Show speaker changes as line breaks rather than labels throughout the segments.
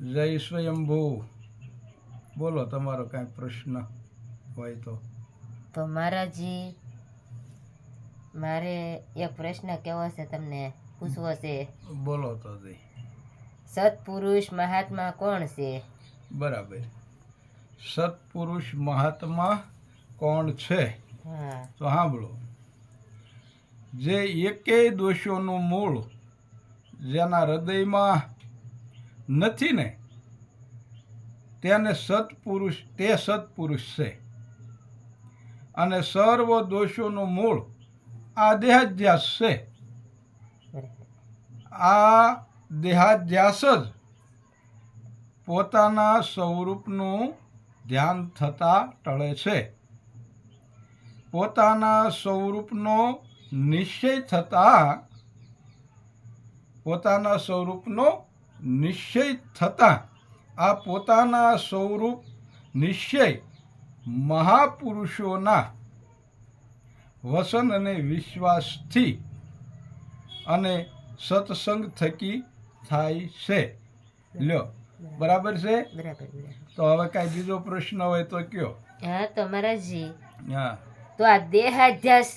જય સ્વયંભૂ. બોલો તમારો કાંઈ પ્રશ્ન હોય તો.
તો મહારાજજી મારે એક પ્રશ્ન કેવો છે તમને પૂછવો છે?
બોલો તો
સત્પુરુષ મહાત્મા કોણ છે?
બરાબર. સત્પુરુષ મહાત્મા કોણ છે? તો સાંભળો જે એકેય દોષોનું મૂળ જેના હૃદયમાં નથી ને તેને સત્પુરુષ, તે સત્પુરુષ છે. અને સર્વ દોષોનું મૂળ આ દેહાધ્યાસ છે. આ દેહાધ્યાસ જ પોતાના સ્વરૂપનું ધ્યાન થતાં ટળે છે. પોતાના સ્વરૂપનો નિશ્ચય થતાં, પોતાના સ્વરૂપનો નિશ્ચય થતાં આ પોતાના સ્વરૂપ નિશ્ચય મહાપુરુષોના વસન અને વિશ્વાસથી અને સત્સંગ થકી થાય છે. લ્યો બરાબર છે? તો હવે કાંઈ બીજો પ્રશ્ન હોય તો કયો?
હા તો મહારાજજી
હા.
તો આ દેહાધ્યાસ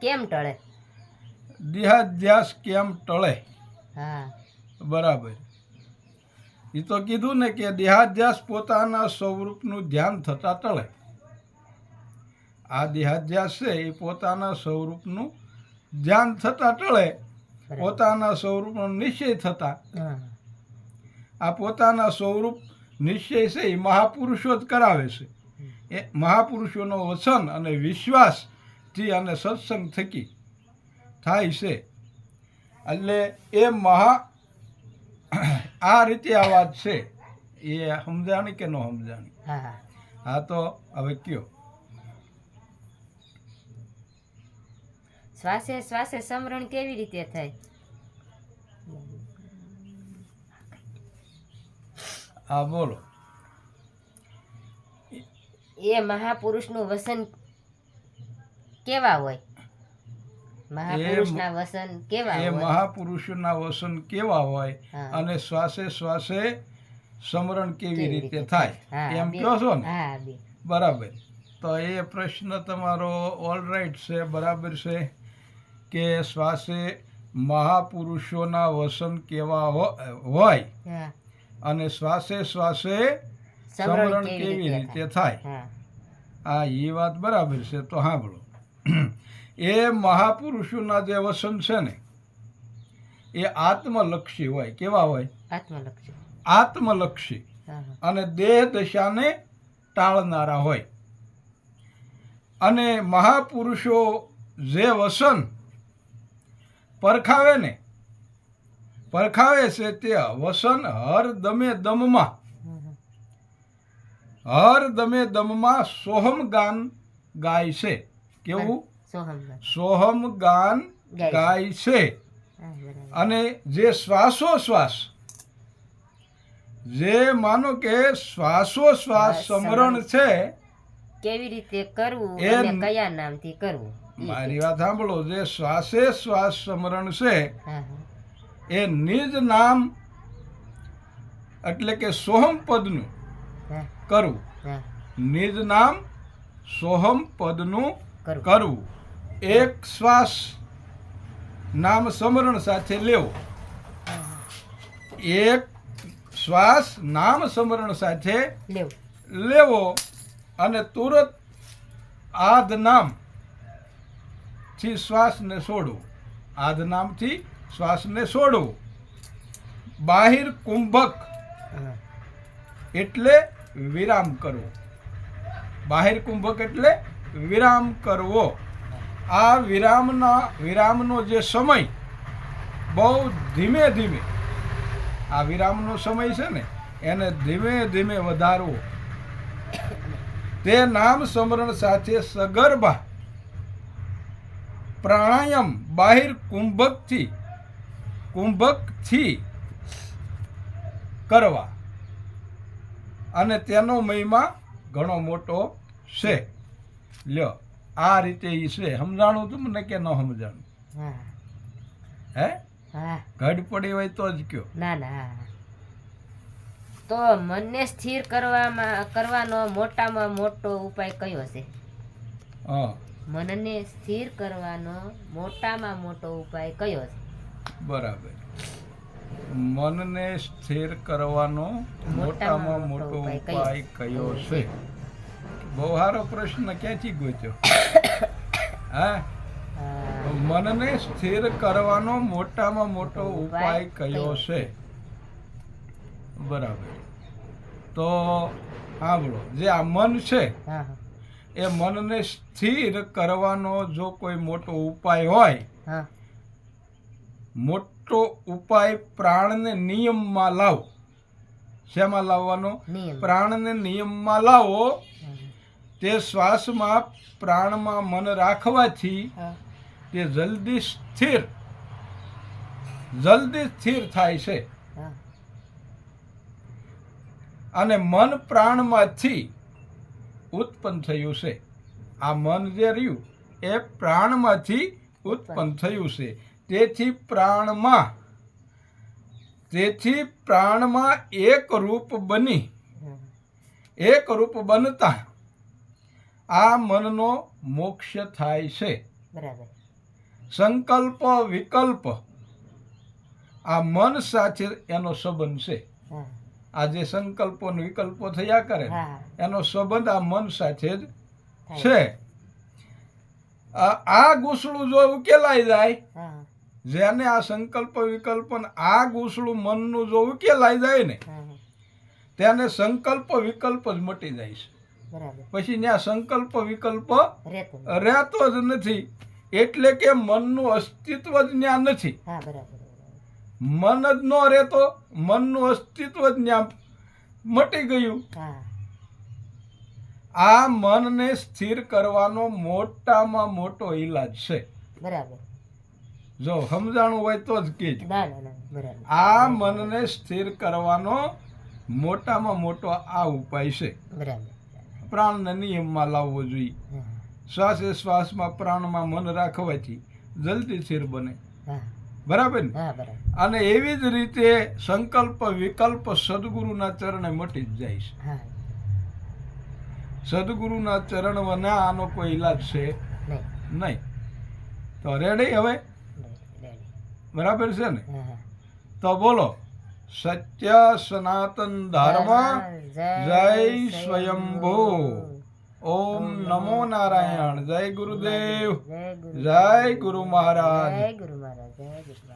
કેમ ટળે?
દેહાધ્યાસ કેમ ટળે?
હા.
બરાબર. એ તો કીધું ને કે દેહાધ્યાસ પોતાના સ્વરૂપનું ધ્યાન થતાં ટળે. આ દેહાધ્યાસ છે એ પોતાના સ્વરૂપનું ધ્યાન થતાં ટળે. પોતાના સ્વરૂપનો નિશ્ચય થતા. આ પોતાના સ્વરૂપ નિશ્ચય છે એ મહાપુરુષો જ કરાવે છે. એ મહાપુરુષોનો વચન અને વિશ્વાસથી અને સત્સંગ થકી થાય છે. એટલે એ મહા આ રીતે આ વાત છે એ સમજાણી કે ન સમજાણી?
હા હા.
હા તો હવે કયો?
શ્વાસે શ્વાસે સમરણ કેવી રીતે થાય?
હા બોલો.
એ મહાપુરુષનું વસન કેવા હોય? મહાપુરુષના વસન કેવા
એ મહાપુરુષોના વસન કેવા હોય અને શ્વાસે શ્વાસે સમરણ કેવી રીતે થાય? એમ કહો છો ને? બરાબર. તો એ પ્રશ્ન તમારો ઓલરાઈટ છે બરાબર છે કે શ્વાસે મહાપુરુષોના વસન કેવા હોય અને શ્વાસે શ્વાસે
સમરણ કેવી રીતે
થાય? આ એ વાત બરાબર છે. તો સાંભળો. એ મહાપુરુષોના જે વસન છે ને એ આત્મલક્ષી હોય કેવા હોય?
આત્મલક્ષી.
આત્મલક્ષી. અને દેહ દશાને ટાળનારા હોય. અને મહાપુરુષો જે વસન પરખાવે ને પરખાવે છે તે વસન હર દમે દમમાં. હર દમે દમમાં સોહમ ગાન ગાય છે. કેવું. સોહમ ગાન
ગાય છે.
અને જે શ્વાસોશ્વાસ જે માનો કે શ્વાસોશ્વાસ સમરણ છે
કેવી રીતે કરવું
એ
અને કયા નામથી કરવું?
મારી વાત સાંભળો જે શ્વાસે શ્વાસ સમરણ છે એ નિજ નામ એટલે કે સોહમ પદનું કરવું નિજ નામ સોહમ પદનું
કરવું
એક શ્વાસ નામ સમરણ સાથે લેવો. એક શ્વાસ નામ સમરણ સાથે
લેવો.
અને તુરત આદ નામથી શ્વાસને છોડવું આદ નામથી શ્વાસને છોડવું બાહિર કુંભક એટલે વિરામ કરવો બાહિર કુંભક એટલે વિરામ કરવો. આ વિરામના, વિરામનો જે સમય, બહુ ધીમે ધીમે, આ વિરામનો સમય છે ને, એને ધીમે ધીમે વધારવો. તે નામ સ્મરણ સાથે સગર્ભા, પ્રાણાયામ બાહિર કુંભકથી કુંભકથી કરવા. અને તેનો મહિમા ઘણો મોટો છે. લ્યો. આ રીતે ઈ છે. સમજાણું તમને કે ન સમજાણું?
હે.
ઘડ પડી હોય તો જ કયો.
ના ના. તો મનને સ્થિર કરવામાં કરવાનો મોટામાં મોટો ઉપાય કયો છે? મનને સ્થિર કરવાનો મોટામાં મોટો ઉપાય કયો છે?
બરાબર. મનને સ્થિર કરવાનો મોટામાં મોટો ઉપાય કયો છે? બહુ સારો પ્રશ્ન ક્યાંથી ગોચ્યો હા? મનને સ્થિર કરવાનો મોટામાં મોટો ઉપાય કયો છે? બરાબર. તો સાંભળો જે આ મન છે એ મનને સ્થિર કરવાનો જો કોઈ મોટો ઉપાય હોય મોટો ઉપાય પ્રાણને નિયમમાં લાવો. શેમાં લાવવાનો? પ્રાણને નિયમમાં લાવો તે શ્વાસમાં પ્રાણમાં મન રાખવાથી તે જલ્દી સ્થિર જલ્દી સ્થિર થાય છે. અને મન પ્રાણમાંથી ઉત્પન્ન થયું છે. આ મન જે રહ્યું એ પ્રાણમાંથી ઉત્પન્ન થયું છે. તેથી પ્રાણમાં તેથી પ્રાણમાં એક રૂપ બની. એક રૂપ બનતા આ મનનો મોક્ષ થાય છે.
બરાબર.
સંકલ્પ વિકલ્પ આ મન સાથે એનો સંબંધ છે. આ જે સંકલ્પો ને વિકલ્પો થયા કરે એનો સંબંધ આ મન સાથે જ છે. આ ગૂંસળું જો ઉકેલાઈ જાય જેને આ સંકલ્પ વિકલ્પ આ ગૂંસળું મનનું જો ઉકેલાઈ જાય ને. તેને સંકલ્પ વિકલ્પ જ મટી જાય છે. પછી ત્યાં સંકલ્પ વિકલ્પ
રહેતો
જ નથી. એટલે કે મનનું અસ્તિત્વ જ ત્યાં નથી. મન જ ન રહેતો મનનું અસ્તિત્વ જ ત્યાં મટી ગયું. આ મનને સ્થિર કરવાનો મોટામાં મોટો ઈલાજ છે.
બરાબર.
જો સમજાણું હોય તો જ
બરાબર.
આ મનને સ્થિર કરવાનો મોટામાં મોટો આ ઉપાય છે.
બરાબર.
પ્રાણને નિયમમાં લાવવો જોઈએ.
શ્વાસ
શ્વાસે શ્વાસમાં પ્રાણમાં મન રાખવાથી જલ્દી સ્થિર બને. બરાબર ને? અને એવી જ રીતે સંકલ્પ વિકલ્પ સદગુરુના ચરણે મટી જ જાય છે. સદગુરુના ચરણ વના આનો કોઈ ઈલાજ છે?
નહીં.
તો રેડી હવે. બરાબર છે ને? તો બોલો. સત્ય સનાતન ધર્મ જય સ્વયંભો ઓમ નમો નારાયણ જય ગુરુદેવ જય ગુરુ મહારાજ
જય ગુરુ મહારાજ જય ગુરુ